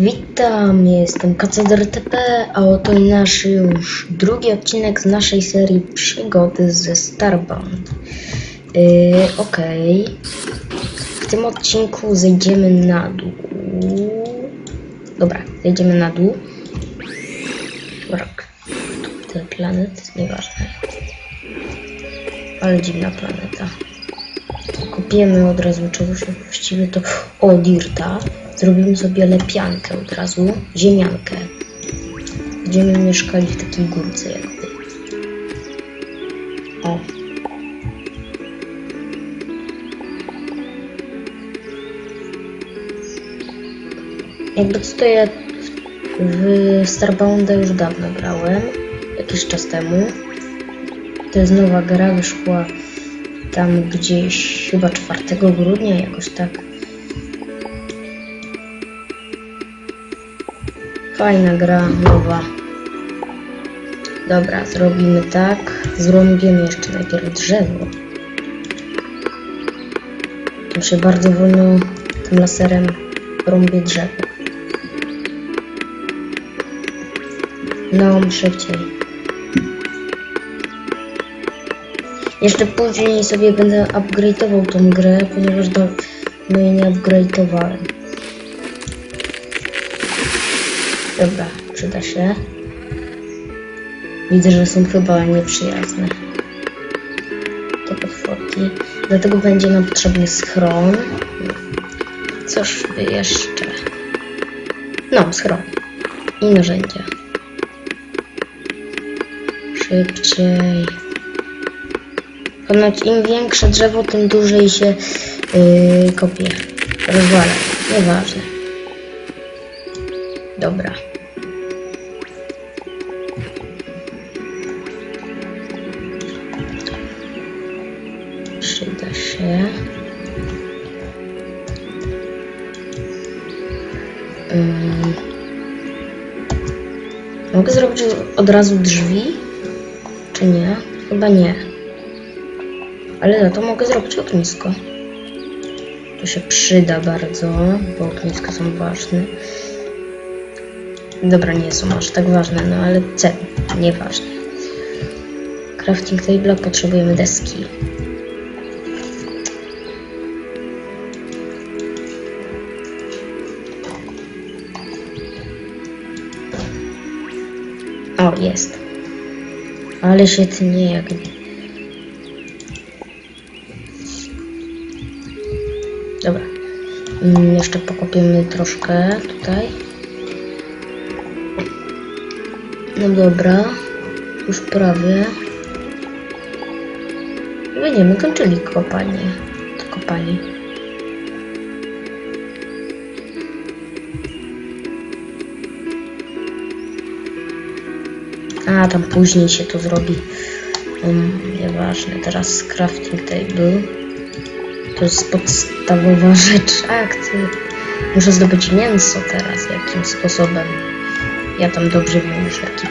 Witam, jestem KCDRTP, a oto nasz już drugi odcinek z naszej serii przygody ze Starbound. Yy, Okej. W tym odcinku zejdziemy na dół. Dobra, zejdziemy na dół. Rok. Ten planet, nieważne. Ale dziwna planeta. Kupiemy od razu czegoś, właściwie to o Dirta. Zrobimy sobie lepiankę od razu, ziemiankę. Będziemy mieszkali w takiej górce jakby. O. Jakby to ja w Starbounda już dawno grałem, jakiś czas temu. To jest nowa gra, wyszła tam gdzieś chyba 4 grudnia, jakoś tak. Fajna gra, nowa. Dobra, zrobimy tak. Zrąbiemy jeszcze najpierw drzewo. Tu się bardzo wolno tym laserem rąbie drzewo. No, szybciej. Jeszcze później sobie będę upgrade'ował tą grę, ponieważ do, jej nie upgrade'owałem. Dobra, przyda się. Widzę, że są chyba nieprzyjazne. Te potworki. Dlatego będzie nam potrzebny schron. Cóż by jeszcze? No, schron. I narzędzia. Szybciej. Ponoć im większe drzewo, tym dłużej się yy, kopie. Rozwala. Nieważne. Dobra. Przyda się. Ym. Mogę zrobić od razu drzwi? Czy nie? Chyba nie. Ale za to mogę zrobić ognisko. To się przyda bardzo, bo ogniska są ważne. Dobra, nie są aż tak ważne, no ale cen, nieważne. Crafting table potrzebujemy deski. O, jest. Ale się tnie jak nie. Dobra. Mm, Jeszcze pokopiemy troszkę tutaj. No dobra. Już prawie. Będziemy kończyli kopanie. Kopanie. A, tam później się to zrobi. Um, nieważne. Teraz crafting table. To jest podstawowa rzecz akcji. Muszę zdobyć mięso teraz. Jakim sposobem? Ja tam dobrze wiem jaki.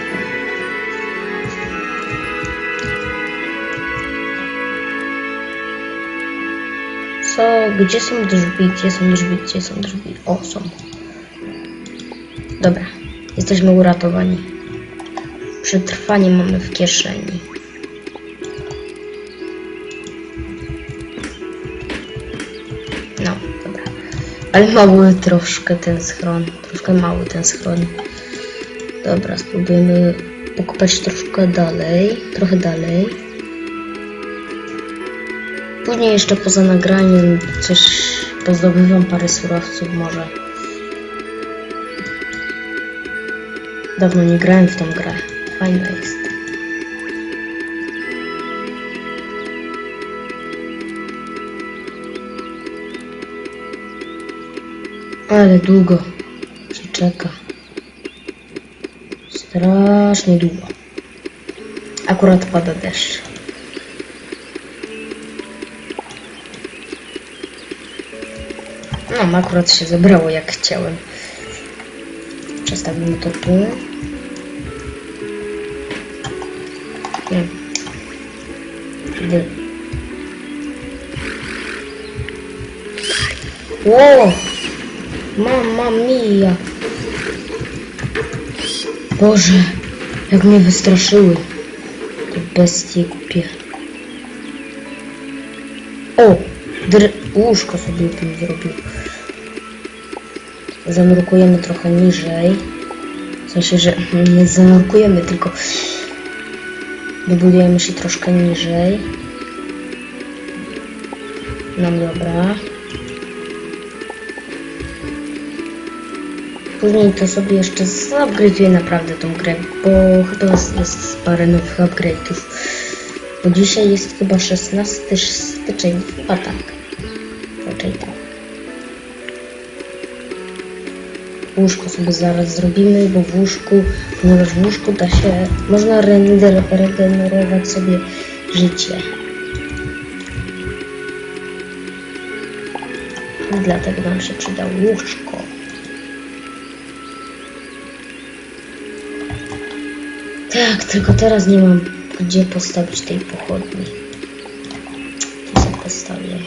Co? Gdzie są drzwi? Gdzie są drzwi? Gdzie są drzwi? O, są. Dobra. Jesteśmy uratowani. Przetrwanie mamy w kieszeni. No, dobra. Ale mały troszkę ten schron. Troszkę mały ten schron. Dobra, spróbujemy pokopać troszkę dalej. Trochę dalej. Później jeszcze poza nagraniem coś pozdobywam parę surowców może. Dawno nie grałem w tą grę. Fajna jest. Ale długo się czeka. Strasznie długo. Akurat pada deszcz. No, akurat się zebrało jak chciałem. Przestawimy to tu. Nie. Idę. Ło! Mamma mia! Boże, jak mnie wystraszyły. Te bestie głupie. O! Dr łóżko sobie tym zrobił. Zanurkujemy trochę niżej. W sensie, że nie zanurkujemy, tylko wybudujemy się troszkę niżej. No dobra. Później to sobie jeszcze zupgrade'uję naprawdę tą grę, bo chyba jest parę nowych upgrade'ów. Bo dzisiaj jest chyba 16 styczeń, chyba tak. Raczej tak. Łóżko sobie zaraz zrobimy, bo w łóżku, ponieważ w łóżku da się, można regenerować sobie życie. I dlatego nam się przyda łóżko. Tak, tylko teraz nie mam gdzie postawić tej pochodni. Tu sobie postawię.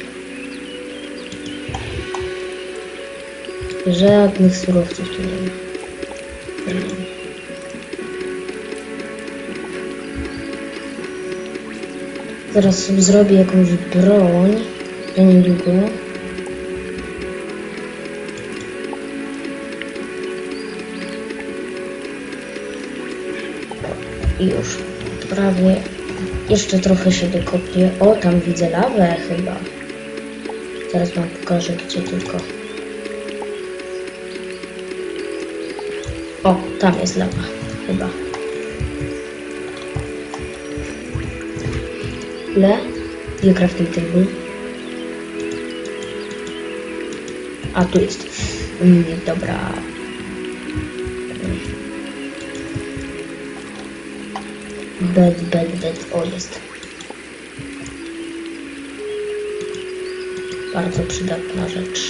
Żadnych surowców tu nie ma. Ma. Zaraz sobie zrobię jakąś broń. Za niedługo. Już prawie jeszcze trochę się dokopię. O, tam widzę lawę chyba. Zaraz wam pokażę gdzie tylko. O, tam jest lawa chyba. Le? Gdzie crafting table? A, tu jest. Mm, dobra. Bed, bed, bed. O, jest. Bardzo przydatna rzecz.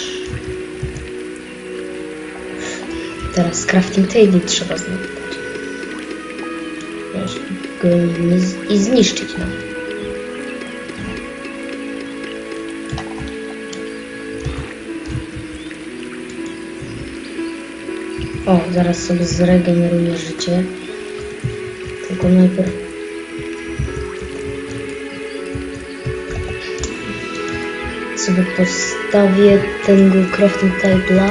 Teraz crafting table trzeba zniszczyć. Wiesz, go nie z- I zniszczyć, no. O, zaraz sobie zregeneruję życie. Tylko najpierw sobie postawię tego crafting table'a.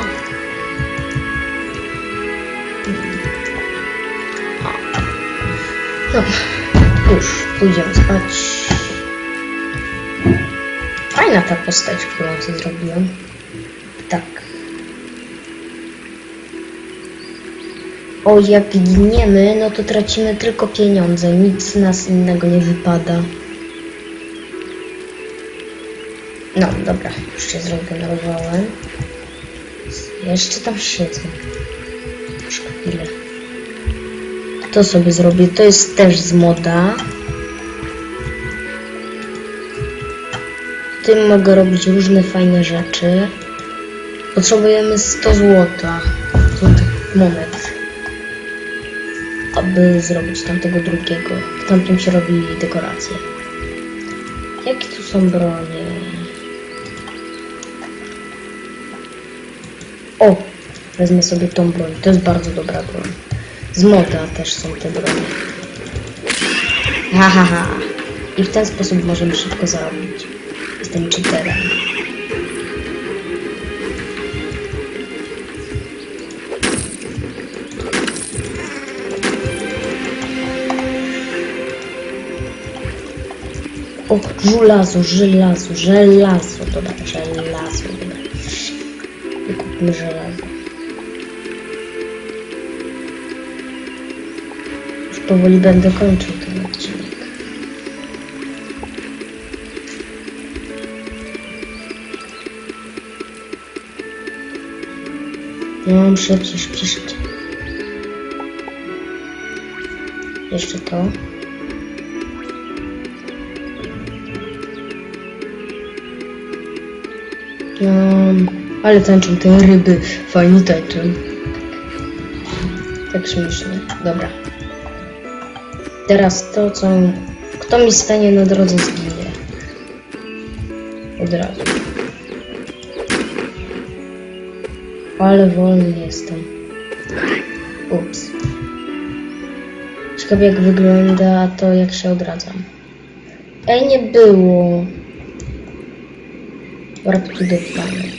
No, już pójdziemy spać. Fajna ta postać, którą sobie zrobiłem. Tak. O, jak giniemy, no to tracimy tylko pieniądze. Nic nas innego nie wypada. No, dobra, już się zregenerowałem. Jeszcze tam siedzę. Już chwilę. To sobie zrobię. To jest też z moda. W tym mogę robić różne fajne rzeczy. Potrzebujemy 100 złota. Złotych monet. Aby zrobić tamtego drugiego. W tamtym się robi dekoracje. Jakie tu są bronie? O! Wezmę sobie tą broń. To jest bardzo dobra broń. Z moda też są te bronie. Ha, ha. I w ten sposób możemy szybko zarobić. Jestem cheaterem. O, żelazo, żelazo, żelazo. Dobra, żelazo, dobra. Wykupmy żelazo. Już powoli będę kończył ten odcinek. No, przecież piszcie. Jeszcze to. No, ale tańczą te ryby. Fajnie tańczą. Tak śmiesznie. Dobra. Teraz to, co... Kto mi stanie na drodze zginie. Od razu. Ale wolny jestem. Ups. Ciekawe jak wygląda to, jak się odradzam. Ej, nie było. Warp to the planet.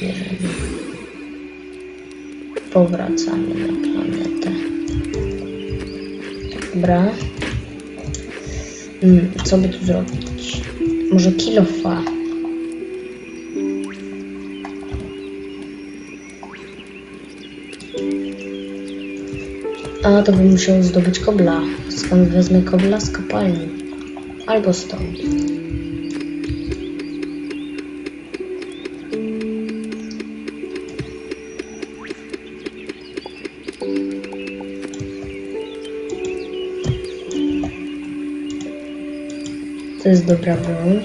Powracamy na planetę. Dobra. Mm, co by tu zrobić? Może kilofa? A, to bym musiał zdobyć kobla. Skąd wezmę kobla? Z kopalni. Albo stąd. Jest dobra broń.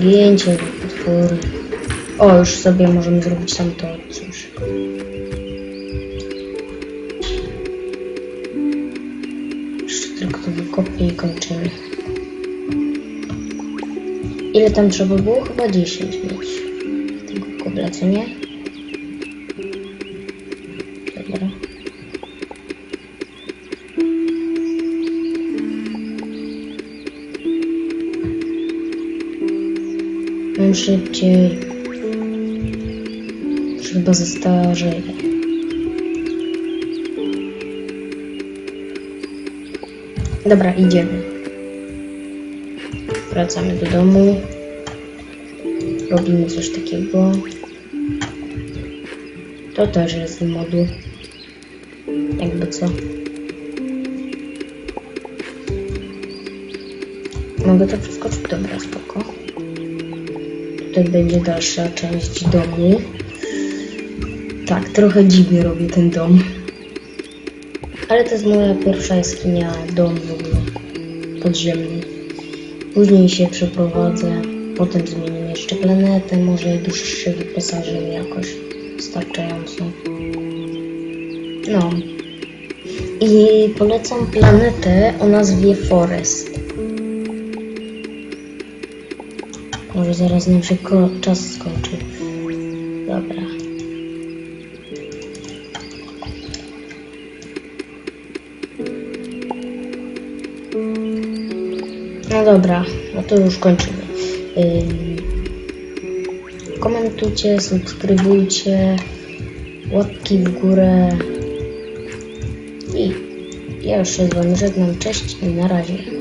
Gięcie potwory. O, już sobie możemy zrobić tam to coś. Jeszcze tylko to wykopię i kończymy. Ile tam trzeba było? Chyba 10 mieć. Tego kobla, co nie? Dobra. Mam szybciej. Już Chyba zestarzeję. Dobra, idziemy. Wracamy do domu. Robimy coś takiego. To też jest z modu. Jakby co. Mogę to przeskoczyć? Dobra, spoko. Tutaj będzie dalsza część domu. Tak, trochę dziwnie robię ten dom. Ale to jest moja pierwsza jaskinia, dom w ogóle. Podziemny. Później się przeprowadzę. Potem zmienimy jeszcze planetę. Może już się wyposażymy jakoś wystarczająco. No. I polecam planetę o nazwie Forest. Może zaraz nam się czas skończy. Dobra. No dobra, no to już kończymy. Ym, komentujcie, subskrybujcie, łapki w górę i ja już się z wami żegnam. Cześć i na razie.